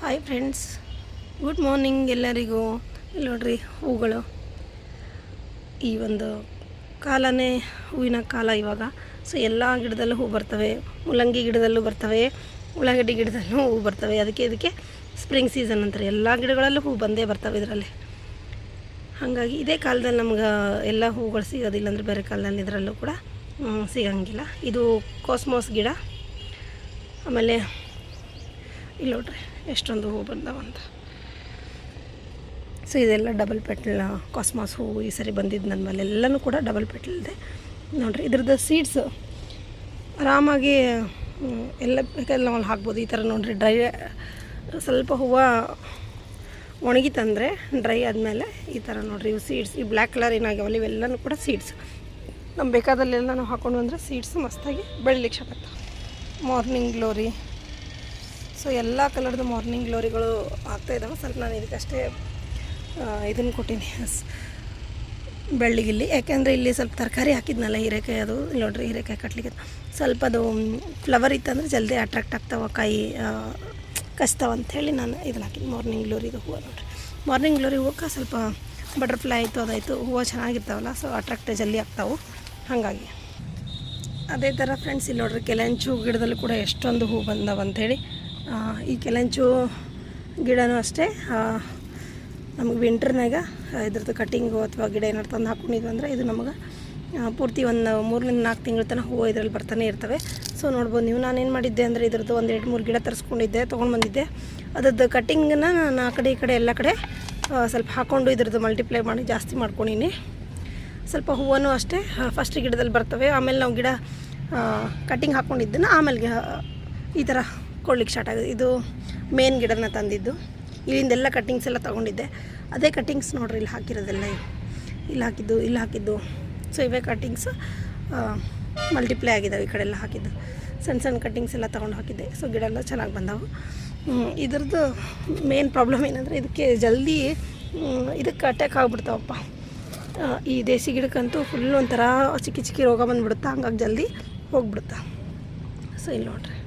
Hi friends good morning ಎಲ್ಲರಿಗೂ. ನೋಡ್ರಿ, ಹೂಗಳು. ಈ ಒಂದು ಕಾಲನೇ ಹೂವಿನ ಕಾಲ ಇವಾಗ. ಸೊ ಎಲ್ಲ ಗಿಡದಲ್ಲೂ ಹೂ ಬರ್ತವೆ. ಮುಲಂಗಿ ಗಿಡದಲ್ಲೂ ಬರ್ತವೆ. ಉಳ್ಳಾಗಡ್ಡಿ ಗಿಡದಲ್ಲೂ ಹೂ ಬರ್ತವೆ. ಅದಕ್ಕೆ ಇದಕ್ಕೆ ಸ್ಪ್ರಿಂಗ್ ಸೀಸನ್ ಅಂತಾರೆ. ಎಲ್ಲ ಗಿಡಗಳಲ್ಲೂ ಹೂ ಬಂದೇ ಬರ್ತವೆ ಇದರಲ್ಲಿ. ಹಾಗಾಗಿ ಇದೇ ಕಾಲದಲ್ಲಿ ನಮ್ಗೆ ಎಲ್ಲ ಹೂಗಳು ಸಿಗೋದಿಲ್ಲ ಅಂದರೆ ಬೇರೆ ಕಾಲದಲ್ಲಿ ಇದರಲ್ಲೂ ಕೂಡ ಸಿಗಂಗಿಲ್ಲ. ಇದು ಕಾಸ್ಮೋಸ್ ಗಿಡ. ಆಮೇಲೆ, ಇಲ್ಲಿ ನೋಡ್ರಿ. ಎಷ್ಟೊಂದು ಹೂ ಬಂದವಂತ ಸೊ ಇದೆಲ್ಲ ಡಬಲ್ ಪೆಟ್ಲ್ ಕಾಸ್ಮಾಸ್ ಹೂವು ಈ ಸರಿ ಬಂದಿದ್ದು ನನ್ನ ಮೇಲೆ. ಎಲ್ಲನೂ ಕೂಡ ಡಬಲ್ ಪೆಟ್ಲ್ ನೋಡಿರಿ, ಇದ್ರದ್ದು ಸೀಡ್ಸ್ ಆರಾಮಾಗಿ ಎಲ್ಲ ಅಲ್ಲಿ ಹಾಕ್ಬೋದು. ಈ ಥರ ನೋಡಿರಿ ಡ್ರೈ ಸ್ವಲ್ಪ ಹೂವು ಒಣಗಿತಂದರೆ ಡ್ರೈ ಆದಮೇಲೆ ಈ ಥರ ನೋಡಿರಿ, ಇವು ಸೀಡ್ಸ್ ಈ ಬ್ಲ್ಯಾಕ್ ಕಲರ್ ಏನಾಗ್ಯಾವಲ್ಲ, ಇವೆಲ್ಲನೂ ಕೂಡ ಸೀಡ್ಸ್ ನಮ್ಗೆ ಬೇಕಾದಲ್ಲೆಲ್ಲ ನಾವು ಹಾಕ್ಕೊಂಡು ಬಂದರೆ ಸೀಡ್ಸ್ ಮಸ್ತಾಗಿ ಬೆಳಿಲಿಕ್ಕೆ ಶಕತ್ತ ಮಾರ್ನಿಂಗ್ ಗ್ಲೋರಿ ಸೊ ಎಲ್ಲ ಕಲರ್ದು ಮಾರ್ನಿಂಗ್ ಗ್ಲೋರಿಗಳು ಆಗ್ತಾ ಇದ್ದಾವೆ ಸ್ವಲ್ಪ ನಾನು ಇದಕ್ಕಷ್ಟೇ ಇದನ್ನು ಕೊಟ್ಟೀನಿ. ಬೆಳ್ಳಿಗಿಲ್ಲಿ. ಯಾಕೆಂದರೆ ಇಲ್ಲಿ ಸ್ವಲ್ಪ ತರಕಾರಿ ಹಾಕಿದ್ನಲ್ಲ ಹೀರೆಕಾಯಿ ಅದು. ನೋಡ್ರಿ ಹೀರೆಕಾಯಿ ಕಟ್ಲಿಕ್ಕೆ. ಸ್ವಲ್ಪ ಅದು ಫ್ಲವರ್ ಇತ್ತಂದ್ರೆ ಜಲ್ದಿ ಅಟ್ರಾಕ್ಟ್ ಆಗ್ತಾವ ಕಾಯಿ ಕಚ್ತಾವ ಅಂಥೇಳಿ ನಾನು ಇದನ್ನು ಹಾಕಿದ್ದೆ ಮಾರ್ನಿಂಗ್ ಗ್ಲೋರಿದು ಹೂವು ನೋಡ್ರಿ. ಮಾರ್ನಿಂಗ್ ಗ್ಲೋರಿ ಹೂವಕ್ಕೆ ಸ್ವಲ್ಪ ಬಟರ್ಫ್ಲೈ ಆಯಿತು ಅದಾಯಿತು. ಹೂವು ಚೆನ್ನಾಗಿರ್ತಾವಲ್ಲ ಸೊ ಅಟ್ರಾಕ್ಟ್ ಜಲ್ದಿ ಆಗ್ತಾವೆ. ಹಾಗಾಗಿ. ಅದೇ ಥರ ಫ್ರೆಂಡ್ಸ್ ಇಲ್ಲಿ ನೋಡ್ರಿ ಕೆಲಂಚು ಗಿಡದಲ್ಲೂ ಕೂಡ ಎಷ್ಟೊಂದು ಹೂ ಬಂದವ ಅಂಥೇಳಿ ಆ, ಈ ಕೆಲಂಚು ಗಿಡನೂ ಅಷ್ಟೇ. ನಮಗೆ ವಿಂಟರ್ನಾಗ ಇದ್ರದ್ದು ಕಟ್ಟಿಂಗು ಅಥವಾ ಗಿಡ ಏನಾರು ತಂದು ಹಾಕೊಂಡಿದ್ವಿ ಅಂದರೆ ಇದು ನಮಗೆ ಪೂರ್ತಿ ಒಂದು ಮೂರರಿಂದ ನಾಲ್ಕು ತಿಂಗಳ ತನಕ ಹೂವು ಇದರಲ್ಲಿ ಬರ್ತಾನೆ ಇರ್ತವೆ. ಸೊ ನೋಡ್ಬೋದು ನೀವು ನಾನೇನು ಮಾಡಿದ್ದೆ ಅಂದರೆ ಇದ್ರದ್ದು ಒಂದು ಎರಡು ಮೂರು ಗಿಡ ತರಿಸ್ಕೊಂಡಿದ್ದೆ, ತೊಗೊಂಡು ಬಂದಿದ್ದೆ. ಅದ್ರದ್ದು ಕಟ್ಟಿಂಗನ್ನ ನಾನು ಆ ಕಡೆ ಈ ಕಡೆ ಎಲ್ಲ ಕಡೆ ಸ್ವಲ್ಪ ಹಾಕ್ಕೊಂಡು ಇದ್ರದ್ದು ಮಲ್ಟಿಪ್ಲೈ ಮಾಡಿ ಜಾಸ್ತಿ ಮಾಡ್ಕೊಂಡೀನಿ. ಸ್ವಲ್ಪ ಹೂವನ್ನು ಅಷ್ಟೇ ಫಸ್ಟ್ ಗಿಡದಲ್ಲಿ ಬರ್ತವೆ. ಆಮೇಲೆ ನಾವು ಗಿಡ ಕಟ್ಟಿಂಗ್ ಹಾಕ್ಕೊಂಡಿದ್ದನ್ನು ಆಮೇಲೆ ಈ ಥರ ಕೊಡ್ಲಿಕ್ಕೆ ಸ್ಟಾರ್ಟ್ ಆಗಿದೆ. ಇದು ಮೇನ್ ಗಿಡನ ತಂದಿದ್ದು. ಇಲ್ಲಿಂದೆಲ್ಲ ಕಟ್ಟಿಂಗ್ಸ್ ಎಲ್ಲ ತೊಗೊಂಡಿದ್ದೆ. ಅದೇ ಕಟ್ಟಿಂಗ್ಸ್ ನೋಡ್ರಿ, ಇಲ್ಲಿ ಹಾಕಿರೋದೆಲ್ಲ ಇಲ್ಲಿ ಹಾಕಿದ್ದು ಇಲ್ಲಿ ಹಾಕಿದ್ದು. ಸೊ ಇವೇ ಕಟ್ಟಿಂಗ್ಸ್ ಮಲ್ಟಿಪ್ಲೈ ಆಗಿದ್ದಾವೆ ಈ ಕಡೆ ಎಲ್ಲ ಹಾಕಿದ್ದು. ಸಣ್ಣ ಸಣ್ಣ ಕಟ್ಟಿಂಗ್ಸ್ ಎಲ್ಲ ತೊಗೊಂಡು ಹಾಕಿದ್ದೆ. ಸೊ ಗಿಡ ಎಲ್ಲ ಚೆನ್ನಾಗಿ ಬಂದವು. ಇದ್ರದ್ದು ಮೇನ್ ಪ್ರಾಬ್ಲಮ್ ಏನಂದರೆ ಇದಕ್ಕೆ ಜಲ್ದಿ ಇದಕ್ಕೆ ಅಟ್ಯಾಕ್ ಆಗಿಬಿಡ್ತಾವಪ್ಪ. ಈ ದೇಸಿ ಗಿಡಕ್ಕಂತೂ ಫುಲ್ ಒಂಥರ ಚಿಕ್ಕಿ ಚಿಕ್ಕಿ ರೋಗ ಬಂದುಬಿಡುತ್ತಾ, ಹಂಗಾಗಿ ಜಲ್ದಿ ಹೋಗ್ಬಿಡುತ್ತಾ. ಸೊ ಇಲ್ಲಿ ನೋಡ್ರಿ.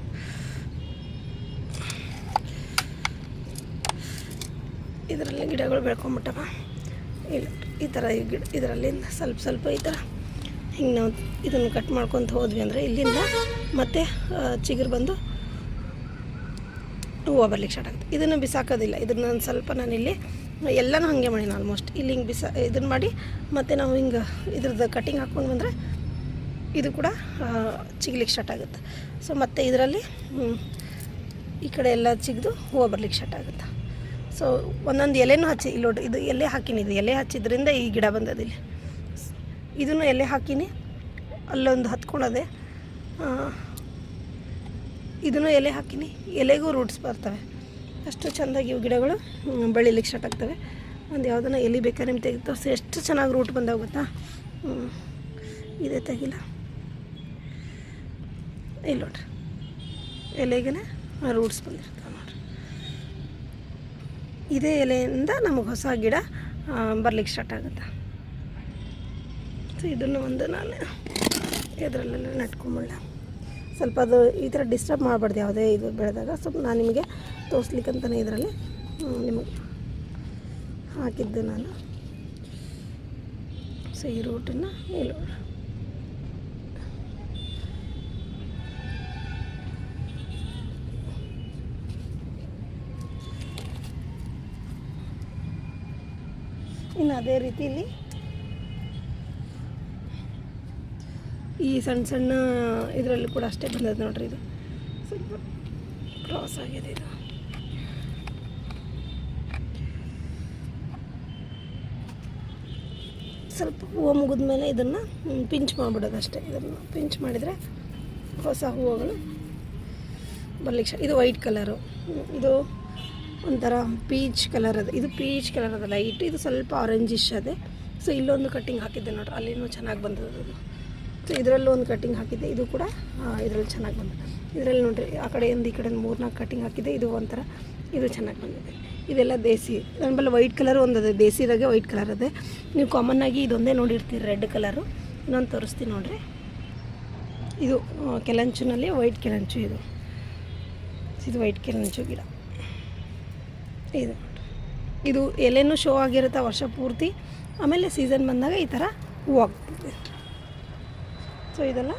ಇದರಲ್ಲಿ ಗಿಡಗಳು ಬೆಳ್ಕೊಂಬಿಟ್ಟವ. ಇಲ್ಲ, ಈ ಥರ ಗಿಡ ಇದರಲ್ಲಿ ಸ್ವಲ್ಪ ಸ್ವಲ್ಪ ಈ ಥರ. ಹಿಂಗೆ ನಾವು ಇದನ್ನು ಕಟ್ ಮಾಡ್ಕೊತ ಹೋದ್ವಿ ಅಂದರೆ ಇಲ್ಲಿಂದ ಮತ್ತೆ ಚಿಗುರು ಬಂದು ಹೂವು ಬರ್ಲಿಕ್ಕೆ ಸ್ಟಾರ್ಟ್ ಆಗುತ್ತೆ. ಇದನ್ನು ಬಿಸಾಕೋದಿಲ್ಲ. ಇದನ್ನು ನಾನು ಸ್ವಲ್ಪ ನಾನಿಲ್ಲಿ ಎಲ್ಲನೂ ಹಾಗೆ ಮಾಡೀನಿ ಆಲ್ಮೋಸ್ಟ್ ಇಲ್ಲಿ ಹಿಂಗೆ ಬಿಸ ಇದನ್ನು ಮಾಡಿ ಮತ್ತು ನಾವು ಹಿಂಗೆ ಇದ್ರದ್ದು ಕಟಿಂಗ್ ಹಾಕ್ಕೊಂಡು ಬಂದರೆ ಇದು ಕೂಡ ಚಿಗ್ಲಿಕ್ಕೆ ಸ್ಟಾರ್ಟ್ ಆಗುತ್ತೆ. ಸೊ ಮತ್ತು ಇದರಲ್ಲಿ ಈ ಕಡೆ ಎಲ್ಲ ಚಿಗ್ದು ಹೂವು ಬರ್ಲಿಕ್ಕೆ ಸ್ಟಾರ್ಟ್ ಆಗುತ್ತೆ. ಸೊ ಒಂದೊಂದು ಎಲೆನೂ ಹಚ್ಚಿ ಇಲ್ಲಿ ಇದು ಎಲೆ ಹಾಕಿನಿ, ಇದು ಎಲೆ ಹಚ್ಚಿದ್ರಿಂದ ಈ ಗಿಡ ಬಂದದಿಲ್ಲ ಇದನ್ನು ಎಲೆ ಹಾಕಿನಿ, ಅಲ್ಲೊಂದು ಹತ್ಕೊಳ್ಳೋದೆ ಇದನ್ನು ಎಲೆ ಹಾಕಿನಿ. ಎಲೆಗೂ ರೂಟ್ಸ್ ಬರ್ತವೆ. ಅಷ್ಟು ಚೆಂದಾಗಿ ಇವು ಗಿಡಗಳು ಬೆಳೀಲಿಕ್ಕೆ ಸ್ಟಾರ್ಟ್ ಆಗ್ತವೆ. ಒಂದು ಯಾವುದನ್ನು ಎಲೆ ಬೇಕಾದ್ರೆ ನಿಮ್ಗೆ ತೆಗೆದು ತೋರಿಸಿ. ಎಷ್ಟು ಚೆನ್ನಾಗಿ ರೂಟ್ ಬಂದಾವ ಗೊತ್ತಾ. ಇದೇ ತೆಗಿಲ್ಲ ಇಲ್ಲ ನೋಡ್ರಿ. ಎಲೆಗೆ ರೂಟ್ಸ್ ಬಂದಿರ್ತಾವೆ ಇದೇ ಎಲೆಯಿಂದ ನಮಗೆ ಹೊಸ ಗಿಡ ಬರ್ಲಿಕ್ಕೆ ಸ್ಟಾರ್ಟ್ ಆಗುತ್ತೆ. ಸೊ ಇದನ್ನು ಒಂದು ನಾನು ಇದರಲ್ಲೆಲ್ಲ ನೆಟ್ಕೊಂಬಿಡಲ್ಲ ಸ್ವಲ್ಪ ಅದು ಈ ಥರ ಡಿಸ್ಟರ್ಬ್ ಮಾಡಬಾರ್ದು ಯಾವುದೇ ಇದು ಬೆಳೆದಾಗ. ಸ್ವಲ್ಪ ನಾನು ನಿಮಗೆ ತೋರಿಸ್ಲಿಕ್ಕಂತಲೇ ಇದರಲ್ಲಿ ನಿಮಗೆ ಹಾಕಿದ್ದು ನಾನು. ಸೊ ಈ ರೂಟನ್ನು ಇಲ್ಲಿ ಇನ್ನು ಅದೇ ರೀತಿಲಿ ಈ ಸಣ್ಣ ಸಣ್ಣ ಇದರಲ್ಲಿ ಕೂಡ ಅಷ್ಟೇ ಬಂದದ್ದು ನೋಡ್ರಿ ಇದು. ಸ್ವಲ್ಪ ಕ್ರಾಸ್ ಆಗಿದೆ ಇದು. ಸ್ವಲ್ಪ ಹೂವು ಮುಗಿದ ಮೇಲೆ ಇದನ್ನು ಪಿಂಚ್ ಮಾಡಿಬಿಡೋದು ಅಷ್ಟೇ. ಇದನ್ನು ಪಿಂಚ್ ಮಾಡಿದರೆ ಹೊಸ ಹೂವುಗಳು ಬರ್ಲಿಕ್ಕೆ ಇದು ವೈಟ್ ಕಲರು ಇದು ಒಂಥರ ಪೀಚ್ ಕಲರ್ ಅದು, ಇದು ಪೀಚ್ ಕಲರ್ ಅದು ಲೈಟ್ ಇದು ಸ್ವಲ್ಪ ಆರೆಂಜಿಶ್ ಅದೇ. ಸೊ ಇಲ್ಲೊಂದು ಕಟ್ಟಿಂಗ್ ಹಾಕಿದ್ದೆ ನೋಡ್ರಿ, ಅಲ್ಲಿನೂ ಚೆನ್ನಾಗಿ ಬಂದದ್ದು ಸೊ ಇದರಲ್ಲೂ ಒಂದು ಕಟ್ಟಿಂಗ್ ಹಾಕಿದ್ದೆ, ಇದು ಕೂಡ ಇದರಲ್ಲಿ ಚೆನ್ನಾಗಿ ಬಂದಿದೆ. ಇದರಲ್ಲಿ ನೋಡ್ರಿ, ಆ ಕಡೆಯಿಂದ ಈ ಕಡೆಯಿಂದ ಮೂರು ನಾಲ್ಕು ಕಟ್ಟಿಂಗ್ ಹಾಕಿದ್ದೆ, ಇದು ಒಂಥರ, ಇದು ಚೆನ್ನಾಗಿ ಬಂದಿದೆ. ಇದೆಲ್ಲ ದೇಸಿ ಬಲ್ಲ ವೈಟ್ ಕಲರ್ ಒಂದದೆ ದೇಸಿದಾಗೆ ವೈಟ್ ಕಲರ್ ಅದೇ. ನೀವು ಕಾಮನ್ನಾಗಿ ಇದೊಂದೇ ನೋಡಿರ್ತೀರಿ ರೆಡ್ ಕಲರು ಇನ್ನೊಂದು ತೋರಿಸ್ತೀನಿ ನೋಡಿರಿ. ಇದು ಕೆಲಂಚಿನಲ್ಲಿ ವೈಟ್ ಕೆಲಂಚು ಇದು. ಇದು ವೈಟ್ ಕೆಲಂಚು ಗಿಡ. ಇದು. ಇದು ಎಲೆನೂ ಶೋ ಆಗಿರುತ್ತೆ ವರ್ಷ ಪೂರ್ತಿ. ಆಮೇಲೆ ಸೀಸನ್ ಬಂದಾಗ ಈ ಥರ ಹೂವು ಆಗ್ತದೆ. ಸೊ ಇದೆಲ್ಲ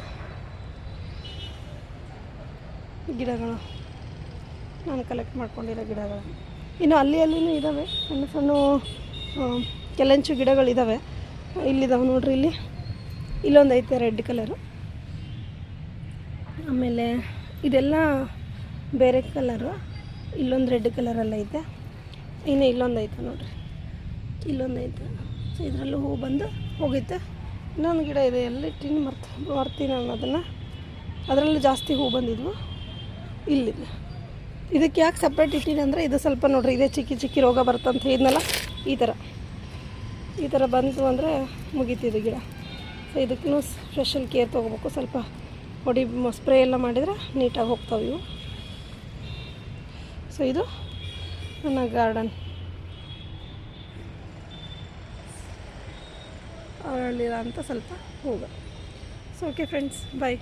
ಗಿಡಗಳು. ನಾನು ಕಲೆಕ್ಟ್ ಮಾಡ್ಕೊಂಡಿರೋ ಗಿಡಗಳು. ಇನ್ನು ಅಲ್ಲಿ ಅಲ್ಲಿನೂ ಇದ್ದಾವೆ ಸಣ್ಣ ಸಣ್ಣ ಕೆಲಂಚು ಗಿಡಗಳಿದ್ದಾವೆ ಇಲ್ಲಿದ್ದಾವೆ ನೋಡ್ರಿ ಇಲ್ಲಿ. ಇಲ್ಲೊಂದು ಐತೆ ರೆಡ್ ಕಲರು. ಆಮೇಲೆ ಇದೆಲ್ಲ ಬೇರೆ ಕಲರು. ಇಲ್ಲೊಂದು ರೆಡ್ ಕಲರಲ್ಲಿ ಐತೆ. ಇನ್ನು ಇಲ್ಲೊಂದು ಐತೆ ನೋಡಿರಿ. ಇಲ್ಲೊಂದು ಐತೆ ಸೊ ಇದರಲ್ಲೂ ಹೂ ಬಂದು ಹೋಗೈತೆ. ಇನ್ನೊಂದು ಗಿಡ ಇದೆ, ಎಲ್ಲಿ ಟಿನ್ ಮರ್ತ, ಮರ್ತೀನಿ ನಾನು ಅದನ್ನು ಅದರಲ್ಲೂ ಜಾಸ್ತಿ ಹೂ ಬಂದಿದ್ವು. ಇಲ್ಲಿದೆ ಇದಕ್ಕೆ ಯಾಕೆ ಸಪ್ರೇಟ್ ಇಟ್ಟಿನಿ ಅಂದರೆ, ಇದು ಸ್ವಲ್ಪ ನೋಡ್ರಿ, ಇದೇ ಚಿಕ್ಕಿ ಚಿಕ್ಕಿ ರೋಗ ಬರ್ತಂತ ಹೇಳಿದ್ನಲ್ಲ, ಈ ಥರ. ಈ ಥರ ಬಂತು ಅಂದರೆ ಮುಗೀತಿದೆ ಗಿಡ. ಸೊ ಇದಕ್ಕೂ ಸ್ಪೆಷಲ್ ಕೇರ್ ತೊಗೋಬೇಕು. ಸ್ವಲ್ಪ ಹೊಡಿ, ಸ್ಪ್ರೇ ಎಲ್ಲ ಮಾಡಿದರೆ ನೀಟಾಗಿ ಹೋಗ್ತಾವೆ ಇವು. ಸೊ ಇದು ನನ್ನ ಗಾರ್ಡನ್. ಅವರಲ್ಲಿರೋ ಅಂತ ಸ್ವಲ್ಪ ಹೋಗ. So okay friends bye